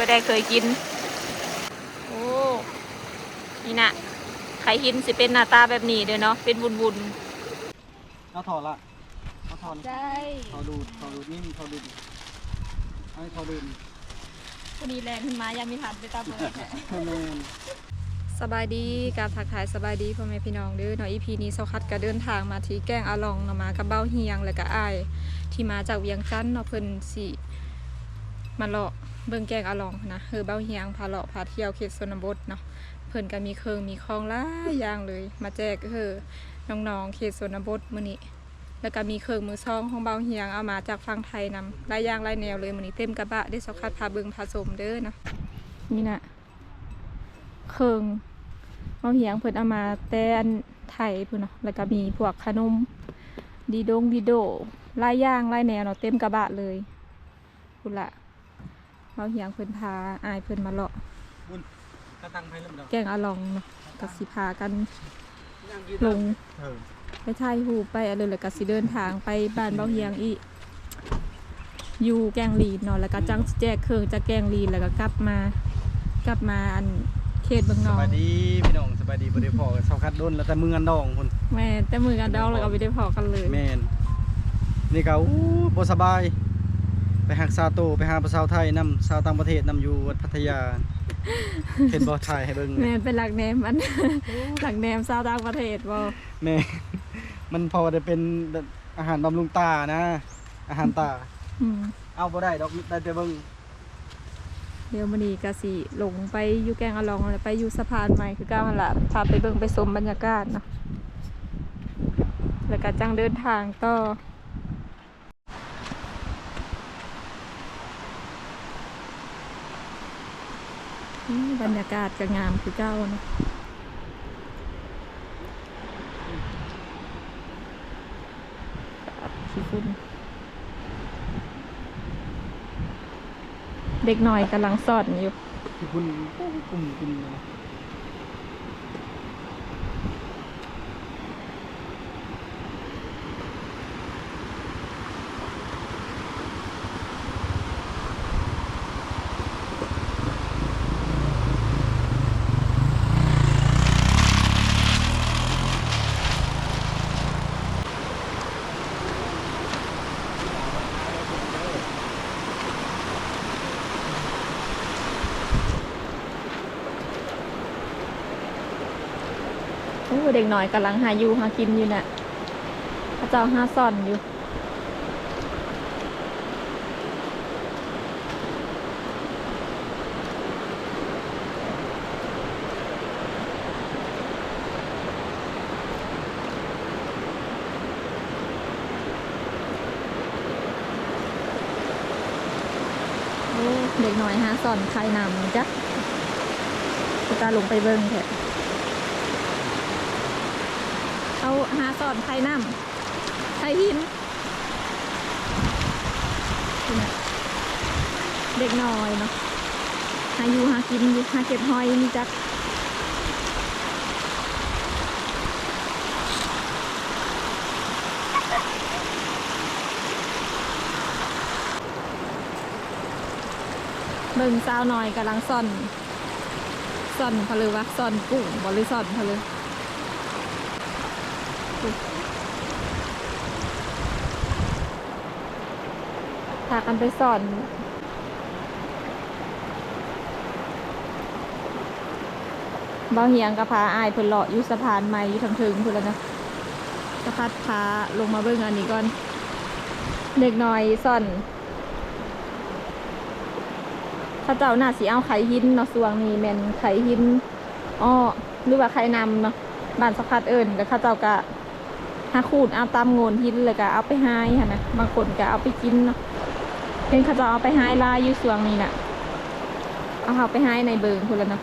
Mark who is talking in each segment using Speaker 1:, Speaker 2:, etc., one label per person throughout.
Speaker 1: อได้เคยกิน โอ้ นี่นะไข่หินสิเป็นหน้าตาแบบนี้เด้อเนาะ เป็นวุน
Speaker 2: เอาถอดละเอาถอด
Speaker 1: ๆได้
Speaker 2: ถอดดูดถอดดูดนี่มีถอดดูดอันนี้ถอดดูด
Speaker 1: พอดีแรงขึ้นมายังมีทันไปตามเบิด
Speaker 2: แมน
Speaker 1: สบายดีการทักทายสบายดีพ่อแม่พี่น้องเด้อเนาะอีพีนี้เซาคัดก็เดินทางมาที่แก้งอาลองเนาะมากับเบ้าเฮียงแล้วก็อ้ายที่มาจากเวียงจันทน์เนาะเพิ่นสิมาเลาะ เบิ่งแกงอลองนะคือเบ้าเฮียงพาเลาะพาเที่ยวเขตชนบทเนาะเพิ่นก็มีเครื่องมีคลองหลายอย่างเลย มาแจกก็คือน้องๆเขตชนบทมื้อนี้แล้วก็มีเครื่องมือซองของเบาเฮียงเอามาจากฝั่งไทยนำลายย่างลายแนวเลยมื้อนี้เต็มกระบะได้เซาคัดพาเบิ่งพาชมเด้อนะนี่นะเครื่องเมาเหียงเพิ่นเอามาแต่อันไทยพุ่นเนาะแล้วก็มีพวกขนมดีดงดีโดลายย่างลายแนวเนาะเต็มกระบะเลยพุ่นละ มาเหียงเพิ่นพาอายเพิ่นมาเลาะ
Speaker 2: กระตังไพ่เริ่มดอก
Speaker 1: แกงอาลองเนาะก็สิพากัน
Speaker 2: ย่างยืด
Speaker 1: ลง
Speaker 2: เออ
Speaker 1: ไปถ่ายรูปไปอะไรแล้วก็สิเดินทางไปบ้านเบาเฮียงอีกอยู่แกงลีนเนาะแล้วก็จังสิแจกเครื่องจากแกงลีนแล้วก็กลับมากลับมาอันเขตเบือง
Speaker 2: ส
Speaker 1: นอง
Speaker 2: บายดีพี่น้องสบายดีบ่ได้พอกับชาวคัดโดนแล้วแต่มือกันดองพุ่น
Speaker 1: แม่แต่มือกันดองแล้วก็ไม่ได้พอกันเลย
Speaker 2: แม่นนี่ก็อู้บ่สบาย ไปหักซาโตไปหาภาษาวไทยนำชาวต่างประเทศนำอยู่วัดพัทยา เห็นบ่ถ่ายให้เบิ่ง
Speaker 1: แม่เป็นหลักแนมมัน หลักแนมซาวต่างประเทศบ่
Speaker 2: แม่มันพอได้เป็นอาหารบำรุงตานะ อาหารตา
Speaker 1: อืม
Speaker 2: เอาบ่ได้ดอกได้แต่เบิ่ง
Speaker 1: เดี๋ยวมื้อนี้ก็สิลงไปอยู่แกงอะลองแล้วไปอยู่สะพานใหม่คือก้าวหั่นล่ะพาไปเบิ่งไปชมบรรยากาศเนาะแล้วก็จังเดินทางต่อ บรรยากาศก็งามคือเก้านะขี้ฝุ่นเด็กหน่อยกำลังสอนอยู่
Speaker 2: ที่คุณกลุ่มกลุ่มนะ
Speaker 1: เด็กหน่อยกำลังหาอยู่หากินอยู่น่ะพระเจ้าหาซ่อนอยู่เด็กหน่อยหาซ่อนใครนำจ้ะพระเจ้าลงไปเบิ่งเถอะ เอาหาสอนไข่น้ำไข่หิน เด็กน้อยเนาะหาอยู่หากินอยู่หาเก็บหอยนี่จักเบิ่งสาวน้อยกำลังซ่อนซ่อนพะเลยว่าซ่อนกุ้งบหริซ่อนพะเลย พากันไปสอนบาเฮียงกับพาอายเพิ่นเลาะอยู่สะพานใหม่อยู่ทางถึงพุ่นแล้วนะสะพัดพาลงมาเบิ่งอันนี้ก่อน เด็กน้อยซ่อนข้าเจ้าน่าสิเอาไข่หินเนาะสวงนี้แมนไข่หินอ้อหรือว่าไข่นำเนาะบ้านสะพัดเอิญแล้วเข้าเจ้าก็ หาขูดเอาตามโงนหินเลยก็เอาไปหายหั่นนะบางคนก็เอาไปกินเนาะเห็นเขาจะเอาไปให้ลายอยู่สวงนี้น่ะเอาเขาไปให้ในเบิงคุณแล้วเนาะ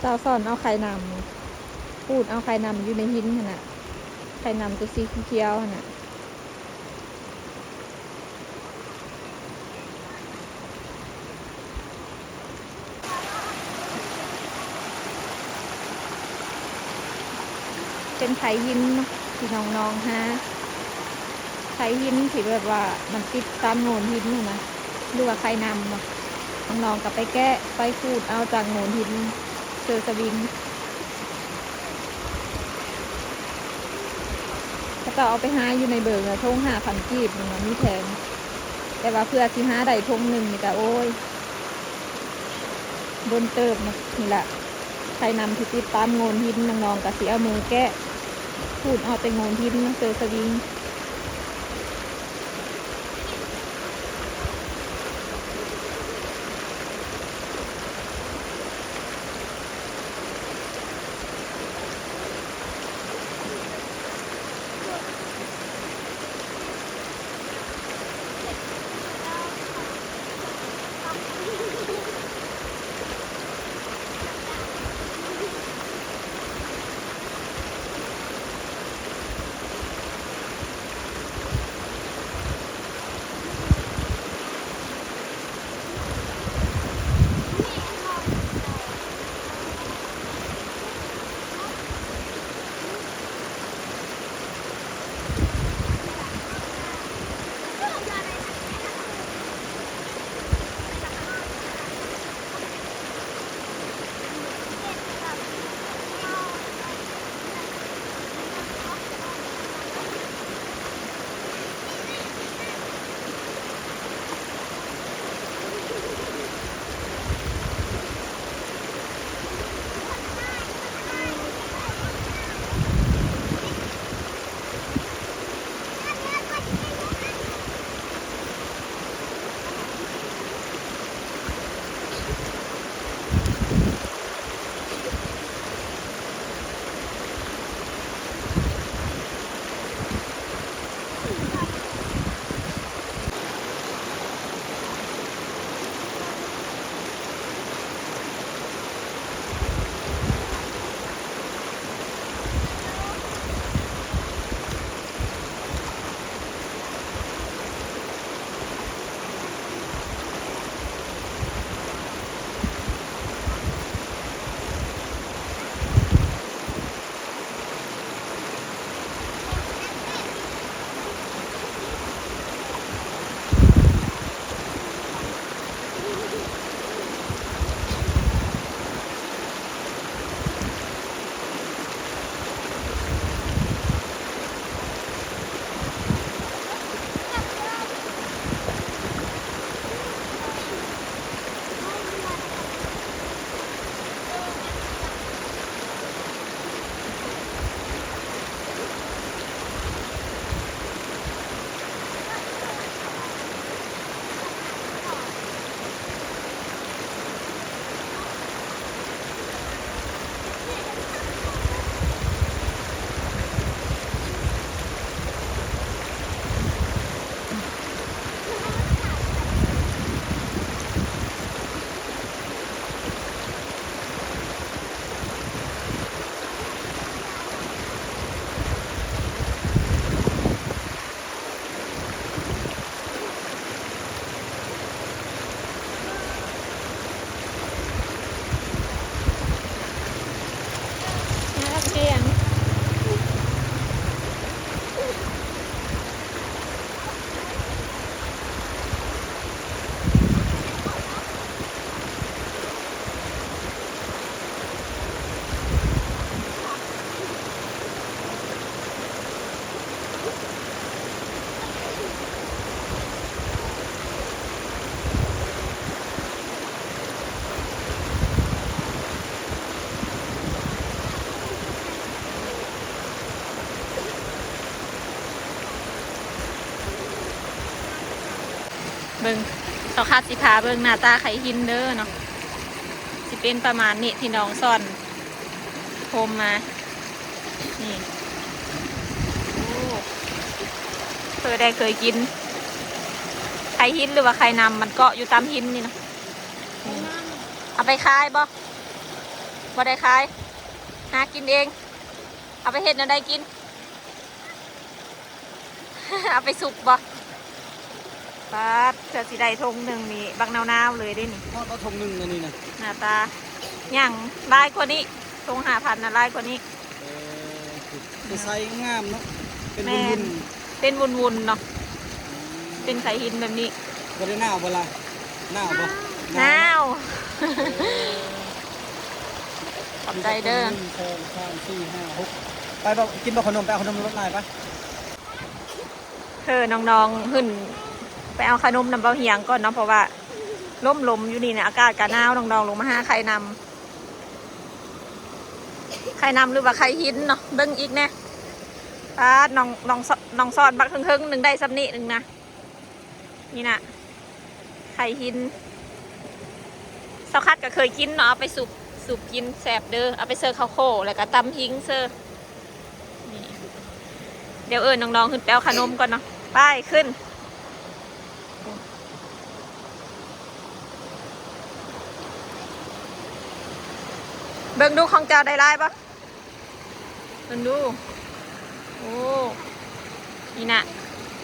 Speaker 1: เจ้าซ่อนเอาไข่นำพูดเอาไข่นำอยู่ในหินขนาดไข่นำตัวสีเขียวๆน่ะเป็นไข่หินเนาะที่น้องๆฮะไข่หินที่แบบว่ามันติดตามโงนหินนะนะหรือว่าไข่นำน้องๆกับไปแก้ไปขูดเอาจากโงนหิน เซอร์สวิงเขาจะเอาไปหาอยู่ในเบิงอะทงหาพันกีบมันนะมีแทนแต่ว่าเพื่อที่หาได้ทงหนึ่งนี่ก็โอ้ย บนเติบนะนี่แหละใครนำที่ติดตามโงนหินน้องๆกับสีเอามือแกะพูดเอาแต่โงนหินนะเจอสวิง เบิ่งสาคัดสิพาเบิ่งหน้าตาไข่หินเด้อเนาะสิเป็นประมาณนี้ที่น้องซ่อนโฮมมา นี่เคยได้เคยกิน ไข่หินหรือว่าไข่นำมันเกาะอยู่ตามหินนี่เนาะเอาไปขายบ่บ่ได้ขายหากินเอง เอาไปเห็ดแนวใดกิน เอาไปสุกบ่ ปาดเจอสีใดทงหนึ่งนี่บักนาวๆเลยได้นี่
Speaker 2: พ่อก็ทงหนึ่งอันนี้นะ
Speaker 1: หน้าตาย่างลายกว่านี้ทงหาพันนะลายกว่านี้
Speaker 2: เออคือไซส์งามเนาะเป็น
Speaker 1: แม่
Speaker 2: วุ้
Speaker 1: น
Speaker 2: น
Speaker 1: เป็นวุนๆเนาะเป็นไข่หินแบบนี้
Speaker 2: ๆบ่ได้หน้าบ่ล่ะหน้าบ่
Speaker 1: หนาวขอบใจเด้อ
Speaker 2: หนึ่งสองสามสี่ห้าหกไปบ่กินบ่ขนมไปเอาขนมรถนายปะ
Speaker 1: เธอน้องๆ ขึ้น ไปเอาขนมนำเบาเฮียงก่อนเนาะเพราะว่าล่มลมอยู่นี่เนี่ยอากาศกะหนาวน้องๆลงมาหาไข่นำไข่นำหรือว่าไข่หินเนาะเบิ่งอีกแน่ปาดน้องน้องซน้องซอนบักเฮิงๆหนึ่งได้สำนิหนึ่งนะนี่นะไข่หินสาคัดก็เคยกินเนาะเอาไปสุกสุกกินแสบเด้อเอาไปเซอร์ข้าวโคแล้วก็ตำหิงเซอร์เดี๋ยวเอิญน้องๆขึ้นไปเอาขนมก่อนเนาะไปขึ้น เบิ่งดูของเจ้าได้ไล่ปะเบิ่งดู โอ้ นี่นะ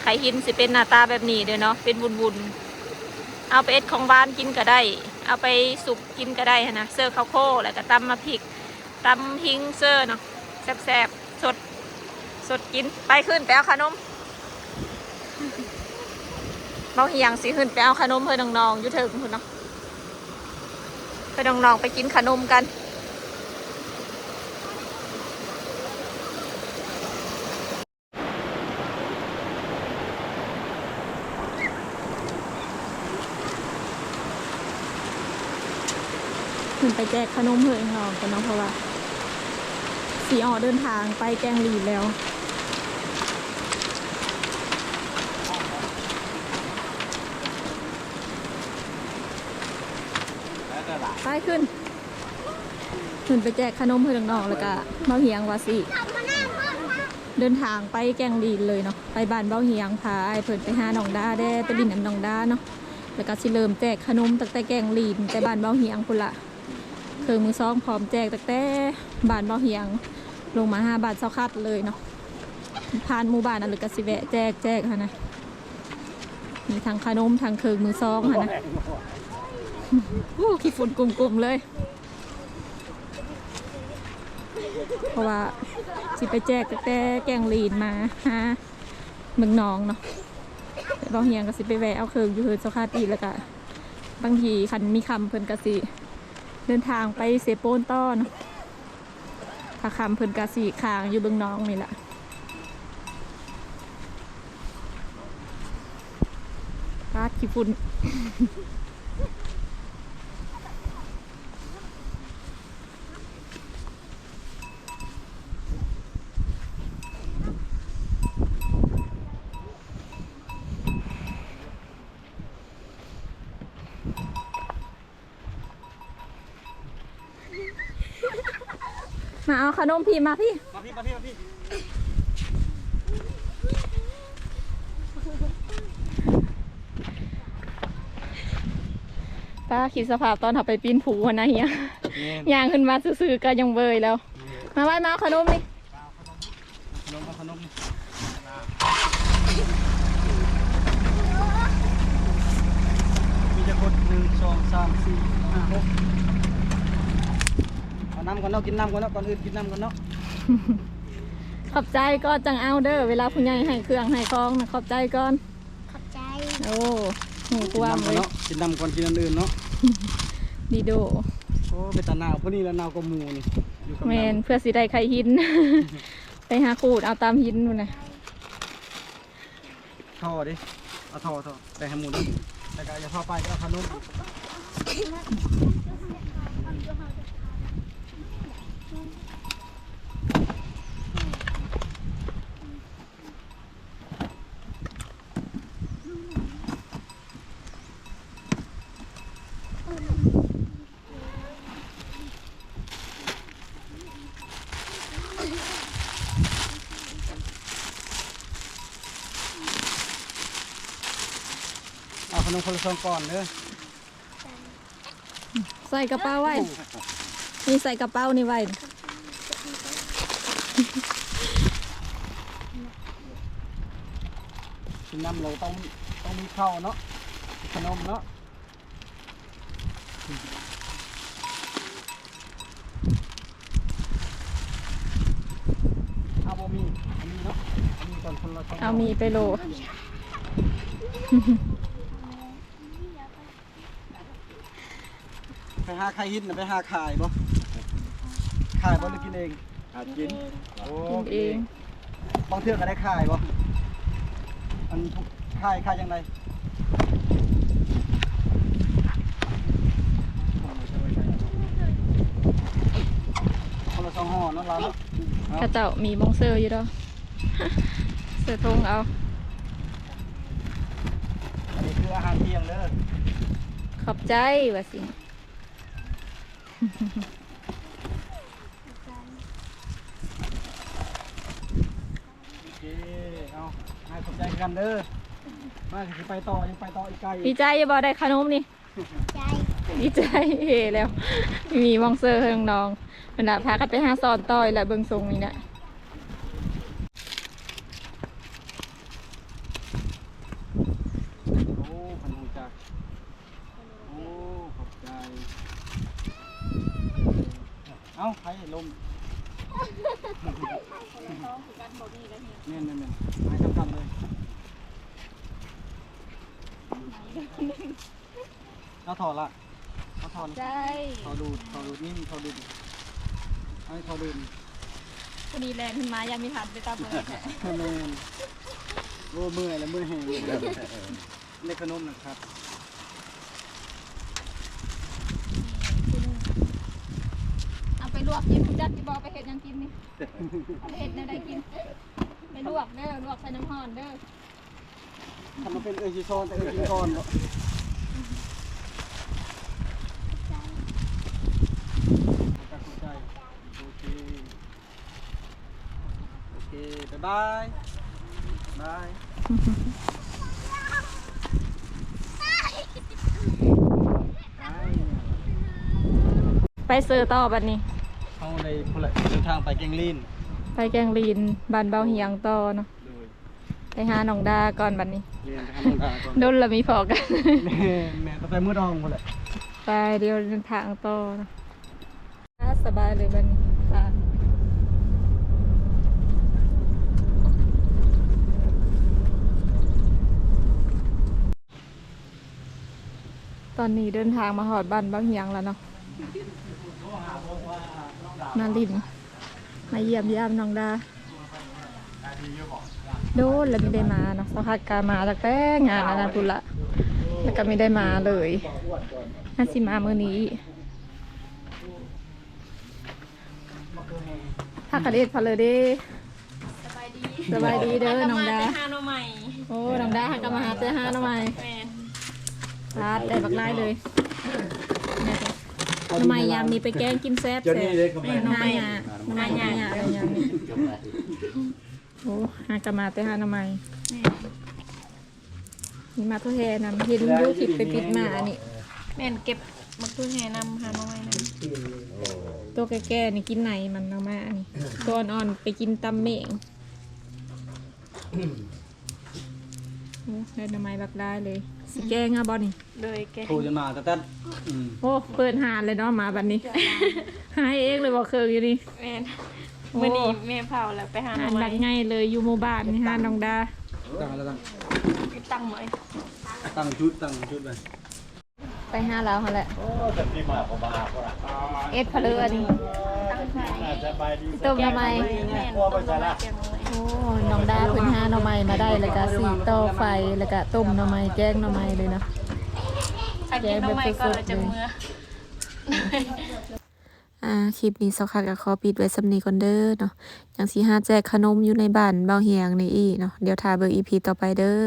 Speaker 1: ไข่หินสิเป็นหน้าตาแบบนี้เด้อเนาะ เป็นวุนๆเอาไปเอ็ดของบ้านกินก็ได้ เอาไปสุกกินก็ได้นะ เซอร์ข้าวโพดแล้วก็ตำมาพริกตำพิงเซอร์เนาะ แซ่บๆ สด สดกิน ไปขึ้นไปเอาขนมเบาเหียงสิขึ้นไปเอาขนมเพื่อนน้องๆอยู่เถิงพุ่นเนาะเพื่อนน้องๆไปกินขนมกัน นไปแจกขนมเพื่อนน้องกันเนาะเพราะว่าสีออกเดินทางไปแกงหลีแล้วไปขึ้นขึ้นไปแจกขนมเพื่อนน้องแล้วก็เบ้าเฮียงวาสิเดินทางไปแกงดีนเลยเนาะไปบ้านเบ้าเฮียงพาไอ้เพิ่นไปหาหนองด้าแด้ไปดินน้ำหนองด้าเนาะแล้วก็สิเริ่มแจกขนมตั้งแต่แกงลีนแต่บ้านเบ้าเฮียงพุ่นละ เคืองมือซองพร้อมแจกตั้งแต่บานเบาเฮียง ลงมาห้าบาทเซาคัดเลยเนาะผ่านหมู่บ้านนั่นเลยก็สิแวะแจกแจกค่ะนะมีทั้งขนมทั้งเคิงมือซองค่ะนะโอ้ขี้ฝุ่นกลุ่มๆเลย เพราะว่าสิไปแจกตั้งแต่แกงลีนมาฮะเมืองหนองเนาะแต่บางเฮียงก็สิไปแวะเอาเคิงอยู่เฮือนเซาคัดอีกแล้วก็บางทีคันมีคำเพิ่นกสิ เดินทางไปเซโปนต้อนพระคำเพิ่นกาสีคางอยู่เบื้องน้องนี่แหละปาดขี้ฝุ่น เอาขนมพี่มาพี่
Speaker 2: มาพี่มาพี่มาพี่
Speaker 1: ป้าคิดสภาพตอนเขาไปปีนผูหัวนะเฮีย
Speaker 2: แม่น
Speaker 1: ย่างขึ้นมาซื่อๆก็ยังเบยแล้ว มาไว้มาเอาขนมนี่
Speaker 2: ขนมเอาขนมนี่มีจะกดหนึ่งสองสามสี่ห้าหกเอา น้ำก่อนเนาะกินน้ำก่อนเนาะก่อนอื่นกินน้ำก่อนเนาะ
Speaker 1: ขอบใจก็จังเอาเด้อเวลาผู้ใหญ่ให้เครื่องให้ของนะขอบใจก่อน
Speaker 3: ขอบใจ
Speaker 1: โอ้หู
Speaker 2: กิ
Speaker 1: กว้าง
Speaker 2: น้ำก่
Speaker 1: เล
Speaker 2: อน
Speaker 1: ย
Speaker 2: เนาะกินน้ำก่อนกินอันอื่นเนาะ
Speaker 1: ดีโด
Speaker 2: โอ้เป็นตาหนาวพวกนี้แล้วหนาวก็มูนี่อยู่กับ
Speaker 1: แมน
Speaker 2: น้ำ
Speaker 1: เพื่อสิได้ไข่หิน ไปหาขูดเอาตามหินนู่นนะ
Speaker 2: ท่อดิเอาท่อท่อไปให้หมูนแต่ก็อย่าท่อไปก็เอาขนม ขนมคนละซองก่อนเด้อ
Speaker 1: ใส่กระเป๋าไว้นี่ใส่กระเป๋านี่ไว้
Speaker 2: กินน้ำเราต้องต้องมีข้าวเนาะ ขนมเนาะเอาบ่มีอันนี้เนาะอันนี้ก่อนคนละสง
Speaker 1: เอามีไปโล
Speaker 2: ไปหาใครหินน่ะไปหาขายบ่ขายบ่หรือกินเอง
Speaker 3: อากิน
Speaker 2: โอ้
Speaker 1: กินเอง
Speaker 2: บางเทื่อก็ได้ขายบ่อันทุกขายขายยังไงคนละสองห่อเนาะเราเนาะเอา
Speaker 1: ข้าเจ้ามีมงเซอร์อยู่ดอกเสือทงเอา
Speaker 2: อันนี้คืออาหารเที่ยงเด้อ
Speaker 1: ขอบใจว่าสิ
Speaker 2: โอเคเอาให้สนใจกันเด้อมาสิไปต่อยังไปต่ออีกไกล
Speaker 1: ดีใจอย่าบอกได้ขนมนี่
Speaker 4: ใจ
Speaker 1: ดีใจเฮแล้ว มีมองเซอร์ให้น้องๆมันน่ะพากันไปหาสอนต่อยและเบิ่งทรงนี่นะ
Speaker 2: โอ้ขนมจักโอ้ขอบใจ เอ้าใครลมเน่นเน่นเน่นให้ทำกันเลยเอาถอดละเอาถอด
Speaker 1: ใจ
Speaker 2: ถอดดูดถอดดูดนี่ถอดดูดให้ถอดดูด
Speaker 1: คนนี้แรงขึ้นมายังมีหันไปตามเบิ่ง
Speaker 2: แม่นโอ้เมื่อยแล้วเมื่อยแห้งเลยเล็กขนมนะครับ
Speaker 1: เอาไป ลวกกินจัดที่บอกไปเห็ดหยังกินนี่เอาไปเห็ดในใดกินไปลวกเด้อลวกใส่น้ำห่อนเด้อ
Speaker 2: ทำมาเป็นเอ้ยชิซอนแต่เอ้ยชิซอนเนาะขอบใจโอเคโอเคบ๊ายบายบาย
Speaker 1: ไปเซอร์ต่อบัดนี้
Speaker 2: เข้าในพลเดินทางไปแกงลิน
Speaker 1: ไปแกงลีนบานเบาเฮียงต่อเนาะ
Speaker 2: โดย
Speaker 1: ไปหาหนองดาก่อนบัดนี้
Speaker 2: เรียนไปทำงานก่อน
Speaker 1: โดนละมีพอกัน
Speaker 2: แม่แม่ต้องไปมือดองคนแหละ
Speaker 1: ไปเดี๋ยวเดินทางต่อเนาะสบายเลยบัดนี้ค่ะตอนนี้เดินทางมาหอดบ้านบางเฮียงแล้วเนาะ มาลิน มาเยี่ยมยามน้องดา โดนแล้วไม่ได้มาเนาะสักพักกามาจากแต่งานอนาตุละแล้วก็ไม่ได้มาเลยน่าสิมาเมื่อนี้ถ้ากระเด็ดพอเลยเด้สบายดีสบายดีเด้อน้องดา
Speaker 4: หาหน่อใหม่
Speaker 1: โอ้น้องดาหักกมาหาเจอห้าน้องใหม่
Speaker 4: แมน
Speaker 1: พาดได้บักไล่เลย น้องใหม่ยามนี้ไปแกงกินแซ่บแซ่บแม่น้องใหม่อะน้องใหม่ยาอะไรยามนี้โอ้หากกมาแต่ห้าน้องใหม่นี่มาทุเทนำเห็นดูคลิปไปปิดมาอันนี้
Speaker 4: แมนเก็บมักตุ้ยแห่นำหาหน่อใหม่น
Speaker 1: ตัวแก่ๆนี่กินไหนมันเอามาอันนี้ตัวอ่อนๆไปกินตำเมงโอ้ได้หน้ำไม้บักได้เลยสิแกงอะบอนี่ำ
Speaker 4: โดยแก
Speaker 2: โทรจนมาแต่แต่อืม
Speaker 1: โอ้เปิดหานเลยเนาะหมาบัดนี้ หายเองเลยบอกเคยอยู่นี่
Speaker 4: แมนวันนี้แม่เผาแล้วไปหาหน่
Speaker 1: หา
Speaker 4: อนให
Speaker 1: บั
Speaker 4: ม่
Speaker 1: กง่ายเลยอยู่หมู่บ้านนี่หานน้องดา
Speaker 2: ตั้งแล้วตั้ง
Speaker 4: ตั้งหน่อย
Speaker 2: ตั้งชุดตั้งชุดไป
Speaker 1: ไปหาเราเขาแหละเอ็ดเพลือนี่ต้มหน่อไม้
Speaker 4: แมนต้มหน่อไม้แกงห น่อไม้
Speaker 1: อ้น้องดาเพิ่นหาหน่อไม้มาได้แล้วก็สีต่อไฟแล้วก็ต้มหน่อไม้แกงหน่อไม้เลยเนาะ
Speaker 4: ถ้ากินหน่อไม้ก็เราจะเมื่อ
Speaker 1: อ่าคลิปนี้สคัดกับขอปิดไว้สำนีก่อนเด้อเนาะอย่างสีห้าแจกขนมอยู่ในบ้านเบาเฮียงนี่อีเนาะเดี๋ยวทาเบอร์อีพีต่อไปเด้อ